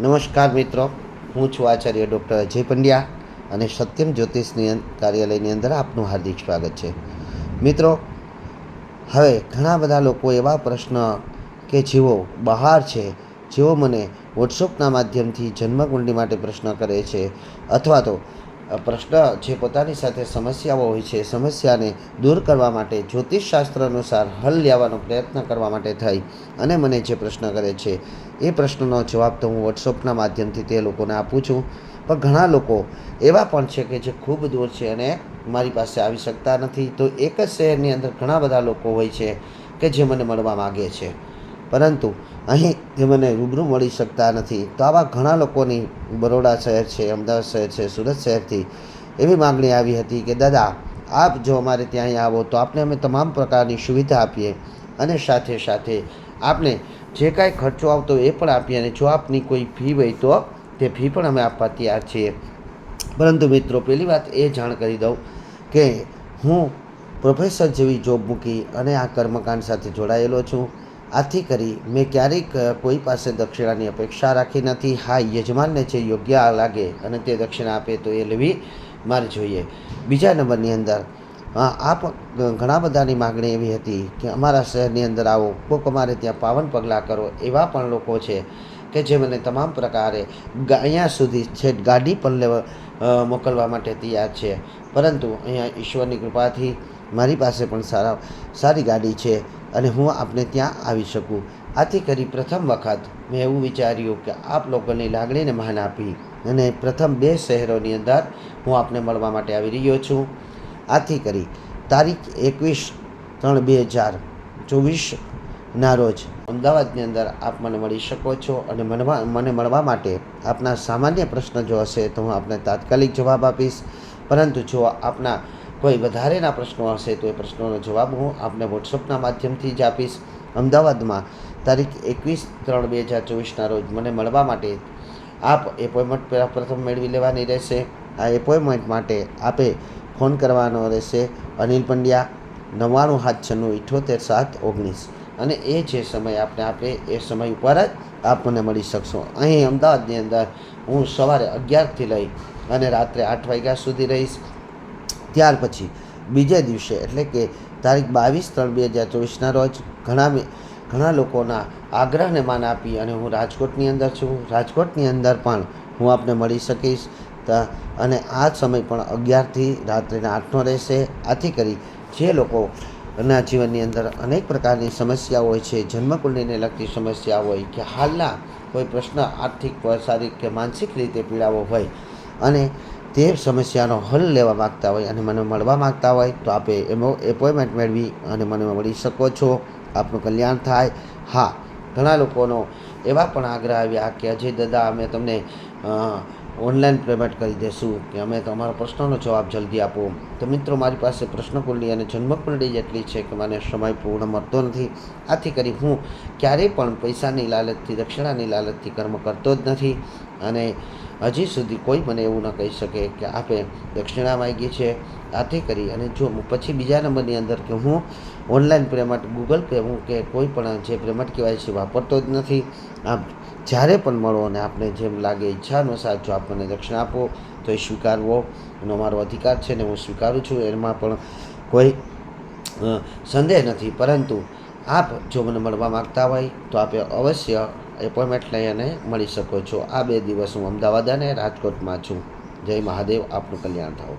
નમસ્કાર મિત્રો, હું છું આચાર્ય ડૉક્ટર અજય પંડ્યા અને સત્યમ જ્યોતિષની કાર્યાલયની અંદર આપનું હાર્દિક સ્વાગત છે. મિત્રો, હવે ઘણા બધા લોકો એવા પ્રશ્ન કે જેઓ બહાર છે, જેઓ મને વોટ્સઅપના માધ્યમથી જન્મકુંડલી માટે પ્રશ્ન કરે છે, અથવા તો પ્રશ્ન જે પોતાની સાથે સમસ્યાઓ હોય છે સમસ્યાને દૂર કરવા માટે જ્યોતિષશાસ્ત્ર અનુસાર હલ લેવાનો પ્રયત્ન કરવા માટે થઈ. અને મને જે પ્રશ્ન કરે છે, એ પ્રશ્નનો જવાબ તો હું વોટ્સઅપના માધ્યમથી તે લોકોને આપું છું. પણ ઘણા લોકો એવા પણ છે કે જે ખૂબ દૂર છે અને મારી પાસે આવી શકતા નથી. તો એક જ શહેરની અંદર ઘણા બધા લોકો હોય છે કે જે મને મળવા માગે છે. પરંતુ અહીં તે મને રૂબરૂ મળી શકતા નથી. તો આવા ઘણા લોકોની બરોડા શહેર છે, અમદાવાદ શહેર છે, સુરત શહેરથી એવી માગણી આવી હતી કે, દાદા, આપ જો અમારે ત્યાં આવો તો આપને અમે તમામ પ્રકારની સુવિધા આપીએ અને સાથે સાથે આપને જે કાંઈ ખર્ચો આવતો એ પણ આપીએ અને જો આપની કોઈ ફી હોય તો તે ફી પણ અમે આપવા તૈયાર છીએ. પરંતુ મિત્રો, પહેલી વાત એ જાણ કરી દઉં કે હું પ્રોફેસર જેવી જોબ મૂકી અને આ કર્મકાંડ સાથે જોડાયેલો છું. આથી કરી મેં ક્યારેક કોઈ પાસે દક્ષિણાની અપેક્ષા રાખી નથી. હા, યજમાનને જે યોગ્ય લાગે અને તે દક્ષિણા આપે તો એ લેવી મારે જોઈએ. બીજા નંબરની અંદર આ ઘણા બધાની માગણી એવી હતી કે અમારા શહેરની અંદર આવો, કોક અમારે ત્યાં પાવન પગલાં કરો એવા પણ લોકો છે કે જે મને તમામ પ્રકારે અહીંયા સુધી છે ગાડી પણ લેવા મોકલવા માટે તૈયાર છે. પરંતુ અહીંયા ઈશ્વરની કૃપાથી મારી પાસે પણ સારા, સારી ગાડી છે. અને હું આપને ત્યાં આવી શકું. આથી કરી પ્રથમ વખત મેં એવું વિચાર્યું કે આપ લોકોની લાગણીને માન આપી અને પ્રથમ બે શહેરોની અંદર હું આપને મળવા માટે આવી રહ્યો છું. આથી કરી તારીખ એકવીસ ત્રણ બે હજાર ચોવીસના રોજ અમદાવાદની અંદર આપ મને મળી શકો છો અને મનવા, મને મળવા માટે આપના સામાન્ય પ્રશ્ન જો હશે તો હું આપને તાત્કાલિક જવાબ આપીશ. પરંતુ જો આપના કોઈ વધારેના પ્રશ્નો હશે તો એ પ્રશ્નોનો જવાબ હું આપને વોટ્સઅપના માધ્યમથી જ આપીશ. અમદાવાદમાં તારીખ એકવીસ ત્રણ બે હજાર ચોવીસના રોજ મને મળવા માટે આપ એપોઇન્ટમેન્ટ પ્રથમ મેળવી લેવાની રહેશે. આ એપોઇન્ટમેન્ટ માટે આપે ફોન કરવાનો રહેશે. અનિલ પંડ્યા, નવ્વાણું સાત છન્નું ઇઠોતેર સાત ઓગણીસ. અને એ જે સમય આપણે આપે એ સમય ઉપર જ આપ મને મળી શકશો. અહીં અમદાવાદની અંદર હું સવારે અગિયારથી લઈ અને રાત્રે આઠ વાગ્યા સુધી રહીશ. ત્યાર પછી, બીજે દિવસે, એટલે કે તારીખ બાવીસ ત્રણ બે હજાર ચોવીસના રોજ, ઘણા ઘણા લોકોના આગ્રહને માન આપી અને હું રાજકોટની અંદર છું. રાજકોટની અંદર પણ હું આપને મળી શકીશ. અને આ સમય પણ અગિયારથી રાત્રિના આઠનો રહેશે. આથી કરી જે લોકો ના જીવનની અંદર અનેક પ્રકારની સમસ્યા હોય છે જન્મકુંડલીને લગતી સમસ્યા હોય કે હાલના કોઈ પ્રશ્ન આર્થિક શારીરિક કે માનસિક રીતે પીડાવો હોય, અને તે સમસ્યાનો હલ લેવા માગતા હોય અને મને મળવા માગતા હોય તો આપે એમો એપોઇન્ટમેન્ટ મેળવી અને મને મળી શકો છો. આપનું કલ્યાણ થાય. હા, ઘણા લોકોનો એવા પણ આગ્રહ આવ્યા કે, અજય દાદા, અમે તમને ઓનલાઈન પેમેન્ટ કરી દઈશું કે અમે તમારા પ્રશ્નનો જવાબ જલ્દી આપો. તો મિત્રો, મારી પાસે પ્રશ્નકુંડલી અને જન્મકુંડલી જેટલી છે કે મને સમય પૂર્ણ મળતો નથી. આથી કરી હું ક્યારેય પણ પૈસાની લાલચથી, દક્ષિણાની લાલચથી કર્મ કરતો જ નથી. અને હજી સુધી કોઈ મને એવું ન કહી શકે કે આપે દક્ષિણા માગી છે, આથી કરી. અને જો પછી બીજા નંબરની અંદર કે હું ઓનલાઈન પેમેન્ટ, ગૂગલ પે હું કે કોઈ પણ જે પેમેન્ટ કહેવાય છે, વાપરતો જ નથી આપ જ્યારે પણ મળો અને આપને જેમ લાગે ઈચ્છા અનુસાર જો આપ મને દક્ષિણા આપો, તો એ સ્વીકારવો. એનો મારો અધિકાર છે ને હું સ્વીકારું છું. એમાં પણ કોઈ સંદેહ નથી. પરંતુ આપ જો મને મળવા માગતા હોય, તો આપે અવશ્ય એપોઇન્ટમેન્ટ લઈ અને મળી શકો છો. આ બે દિવસ હું અમદાવાદ અને રાજકોટમાં છું. જય મહાદેવ, આપનું કલ્યાણ થાવ